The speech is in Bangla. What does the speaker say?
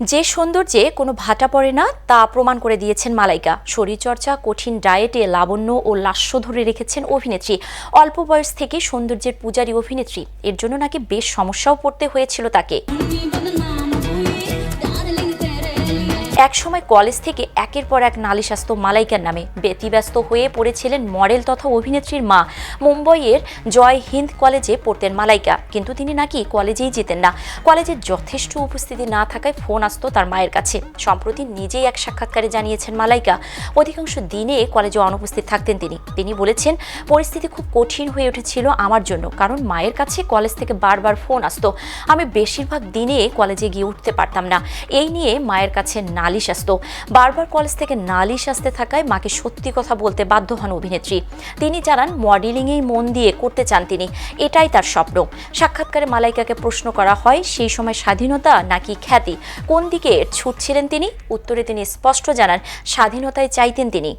যে সৌন্দর্যে কোনো ভাটা পড়ে না, তা প্রমাণ করে দিয়েছেন মালাইকা। শরীরচর্চা, কঠিন ডায়েটে লাবণ্য ও লাস্য ধরে রেখেছেন অভিনেত্রী। অল্প বয়স থেকে সৌন্দর্যের পূজারী অভিনেত্রী। এর জন্য নাকি বেশ সমস্যাও পড়তে হয়েছিল তাকে। একসময় কলেজ থেকে একের পর এক নালিশ আসতো মালাইকার নামে ব্যতিব্যস্ত হয়ে পড়েছিলেন মডেল তথা অভিনেত্রীর মা। মুম্বইয়ের জয় হিন্দ কলেজে পড়তেন মালাইকা। কিন্তু তিনি নাকি কলেজেই যেতেন না। কলেজের যথেষ্ট উপস্থিতি না থাকায় ফোন আসতো তার মায়ের কাছে। সম্প্রতি নিজেই এক সাক্ষাৎকারে জানিয়েছেন মালাইকা। অধিকাংশ দিনে কলেজে অনুপস্থিত থাকতেন তিনি। তিনি বলেছেন, পরিস্থিতি খুব কঠিন হয়ে উঠেছিল আমার জন্য, কারণ মায়ের কাছে কলেজ থেকে বারবার ফোন আসতো। আমি বেশিরভাগ দিনে কলেজে গিয়ে উঠতে পারতাম না। এই নিয়ে মায়ের কাছে নালিশ আসতো। বারবার কলেজ থেকে নালিশ আসতে থাকায় মাকে সত্যি কথা বলতে বাধ্য হন অভিনেত্রী। তিনি জানান, মডেলিংয়েই মন দিয়ে করতে চান তিনি। এটাই তার স্বপ্ন। সাক্ষাৎকারে মালাইকাকে প্রশ্ন করা হয়, সেই সময় স্বাধীনতা নাকি খ্যাতি? কোন দিকে ছুটছিলেন তিনি? উত্তরে তিনি স্পষ্ট জানান, স্বাধীনতায় চাইতেন তিনি।